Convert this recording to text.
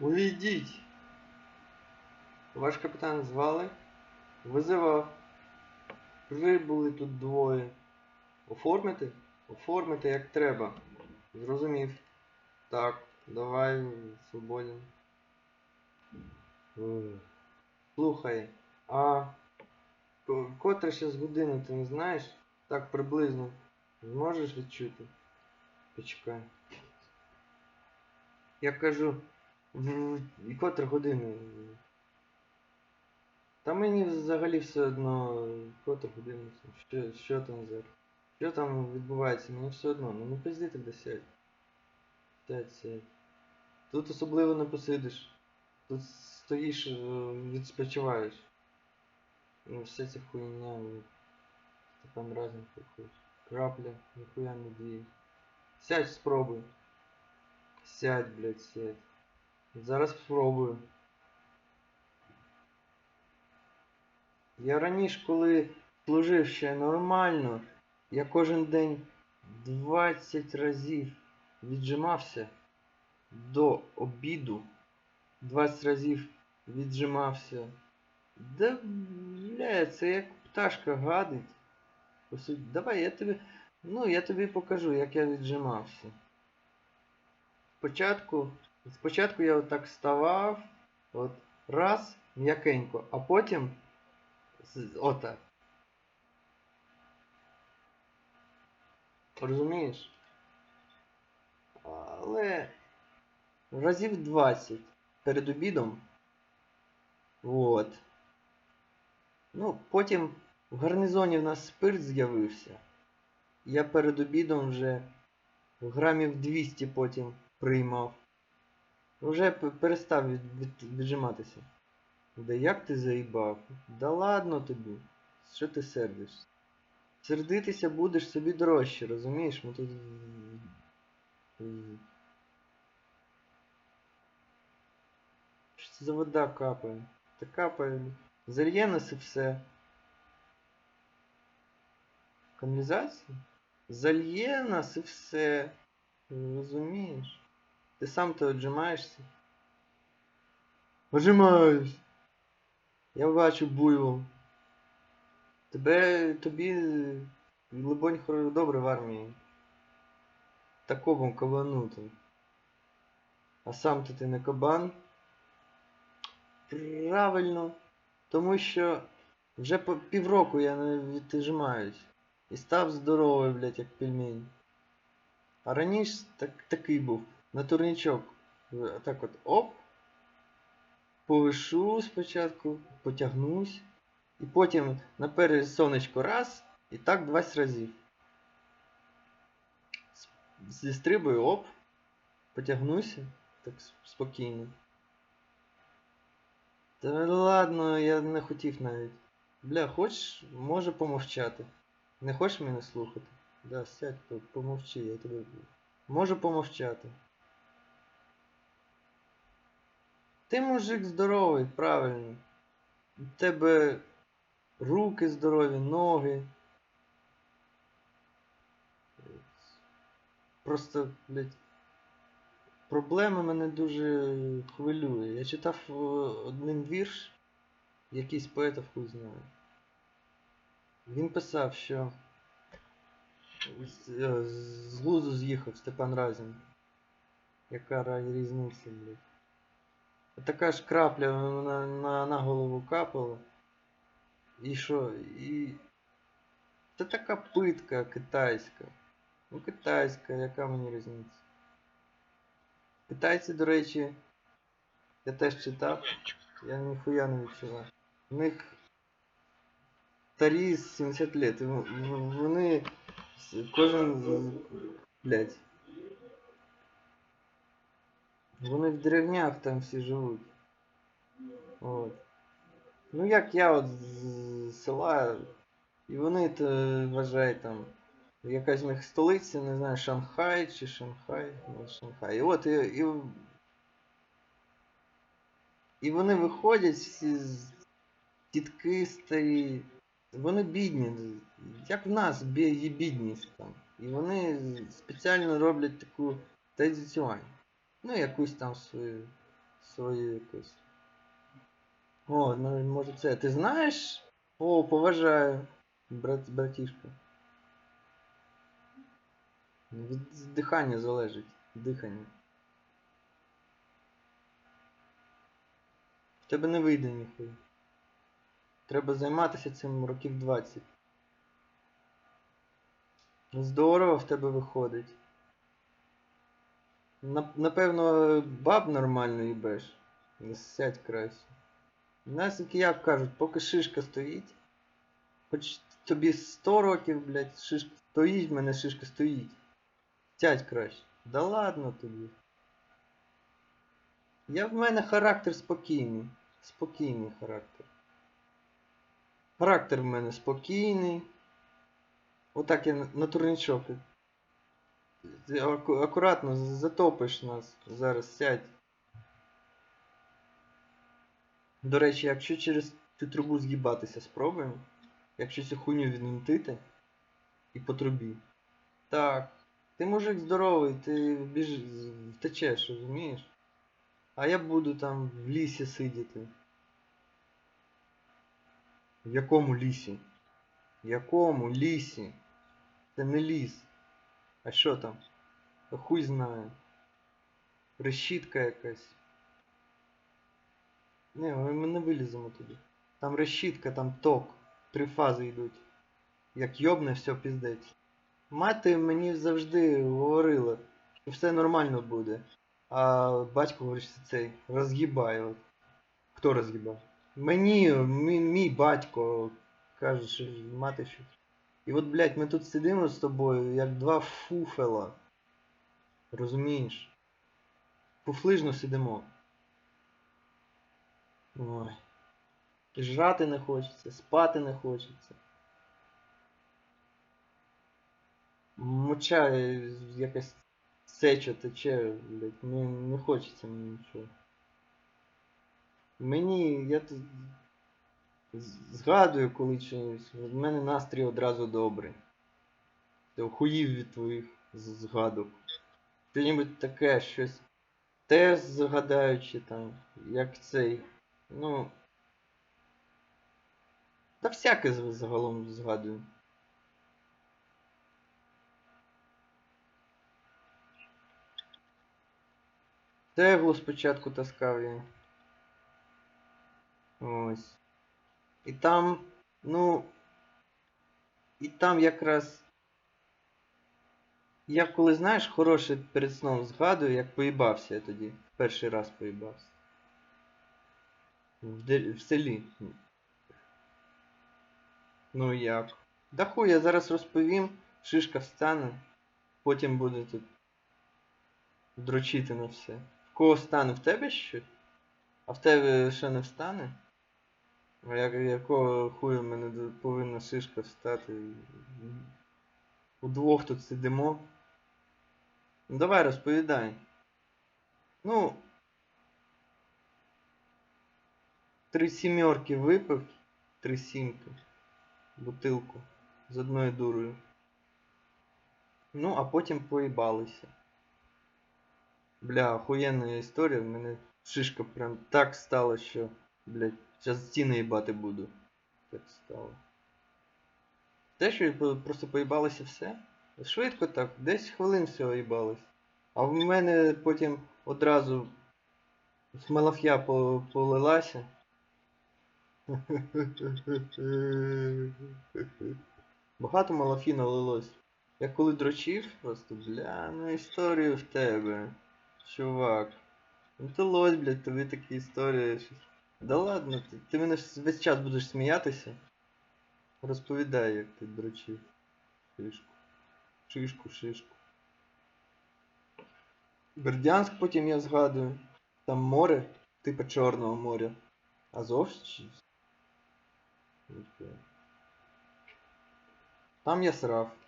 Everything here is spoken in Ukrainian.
Увійдіть. Ваш капітан звали? Визивав. Прибули тут двоє. Оформити? Оформити як треба. Зрозумів. Так, давай, свободен. Слухай, а ко- котра ще з години, ти не знаєш? Так приблизно. Зможеш відчути? Почекай. Я кажу, і котра година? Та мені взагалі все одно котра година, що, що там за. Що там відбувається, мені все одно. Ну не пизди тоді сядь. Сядь, сядь. Тут особливо не посидиш. Тут стоїш, е, відспочиваєш. Ну, вся ця хуйня. ну, Степан разом хочеш. Крапля, ніхуя не діє. Сядь, спробуй. Сядь, блядь, сядь. Зараз спробую. Я раніше, коли служив ще нормально, я кожен день 20 разів віджимався до обіду. 20 разів віджимався. Да, бля, це як пташка гадить. Давай я тобі. Ну, я тобі покажу, як я віджимався. Спочатку, спочатку я отак вставав, от раз, м'якенько, а потім отак. Розумієш? Але разів 20 перед обідом. От. Ну, потім в гарнизоні в нас спирт з'явився. Я перед обідом вже грамів 200 потім приймав. Вже перестав від, від, віджиматися. Да як ти заїбав? Да ладно тобі. Що ти сердишся? Сердитися будеш собі дорожче, розумієш? Ми тут. Що це за вода капає? Та капає. Зальє нас і все. Каналізація? Зальє нас і все. Розумієш? Ти сам то отжимаєшся. Отжимаюсь. Я бачу буйвол. Тебе тобі, либонь, добре в армії. Такому кабанути. А сам то ти не кабан. Правильно. Тому що вже по півроку я не віджимаюсь. І став здоровий, блядь, як пельмень. А раніше так, такий був. На турнічок. Е, Так от оп. Повишу спочатку, потягнусь. І потім наперед сонечко раз. І так 20 разів. Зістрибую, оп. Потягнуся. Так спокійно. Та ладно, я не хотів навіть. Бля, хочеш, може помовчати. Не хочеш мене слухати? Да, сядь, помовчи, я тебе. Можу помовчати. Ти мужик здоровий, правильно. У тебе руки здорові, ноги. Просто, блядь, проблема мене дуже хвилює. Я читав е, один вірш, якийсь поетов хуй знає. Він писав, що з, е, глузу з'їхав Степан Разін. Яка різниця, блядь. Така ж крапля на, на, на голову капала. І що? І. Це така питка китайська. Ну, китайська, яка мені різниця? Китайці, до речі, я теж читав, я ніхуя не відчував. У них старі 70 лет. Вони кожен. Блять. Вони в деревнях там всі живуть. От. Ну як я от з села, і вони то вважають там. Якась в них столиця, не знаю, Шанхай чи Шанхай. Ну, Шанхай. І от і, і, і вони виходять всі з тітки старі. Вони бідні, як в нас є бідність там. І вони спеціально роблять таку традиціонну. Ну, якусь там свою своє якесь. О, ну може це. Ти знаєш? О, поважаю, брат, братішка. Від дихання залежить. Дихання. В тебе не вийде ніхуя. Треба займатися цим років 20. Здорово в тебе виходить. Нап- Напевно, баб нормально їбеш. Сядь краще. У нас, як кажуть, поки шишка стоїть. Хоч тобі 100 років, блядь, шишка стоїть, в мене шишка стоїть. Сядь краще. Да ладно тобі. Я в мене характер спокійний. Спокійний характер. Характер в мене спокійний. Отак я на- турнічок. Ти аку- Акуратно затопиш нас. Зараз сядь. До речі, якщо через цю трубу з'їбатися спробуємо. Якщо цю хуйню відмінтити і по трубі. Так. Ти мужик здоровий, ти біж... втечеш, розумієш? А я буду там в лісі сидіти. В якому лісі? В якому лісі? Це не ліс. А що там? Та хуй знає. Решітка якась. Не, ми не виліземо туди. Там решітка, там ток. Три фази йдуть. Як йобне, все піздець. Мати мені завжди говорила, що все нормально буде. А батько говорить, що цей розгибає. Хто розгибав? Мені, мій, мій батько каже, що мати що. І от, блядь, ми тут сидимо з тобою, як два фуфела. Розумієш? Фуфлижно сидимо. Ой. Жрати не хочеться, спати не хочеться. Моча якась сеча тече, блядь, не, не хочеться мені нічого. Мені, я тут згадую коли чогось, в мене настрій одразу добрий. Ти охуїв від твоїх згадок. Що-небудь таке, щось теж згадаючи там, як цей. Ну. Та всяке загалом згадую. Теглу спочатку таскав я. Ось. І там, ну. І там якраз. Я коли знаєш, хороше перед сном згадую, як поїбався я тоді. Перший раз поїбався. В, де- в селі. Ну як? Да хуй, я зараз розповім, шишка встане, потім буде тут дрочити на все. В кого встане? В тебе щось? А в тебе ще не встане? Як, якого хуя в мене повинна шишка встати? Удвох тут сидимо. Ну давай розповідай. Ну. Три сімерки випив, три сімки. Бутилку з одною дурою. Ну, а потім поїбалися. Бля, охуєнна історія, в мене шишка прям так стала, що, блядь, зараз стіни їбати буду. Так стало. Те, що просто поїбалися все. Швидко так, 10 хвилин всього їбались. А в мене потім одразу смалаф'я полилася. Багато малафі налилось. Я коли дрочив, просто, бля, ну історію в тебе. Чувак. Ну то лось, блядь, тобі такі історії. щось. Да ладно, ти, ти мене весь час будеш сміятися. Розповідай, як ти дрочив. Шишку. Шишку, шишку. Бердянськ потім я згадую. Там море, типу Чорного моря. Азов чи. Там я срав.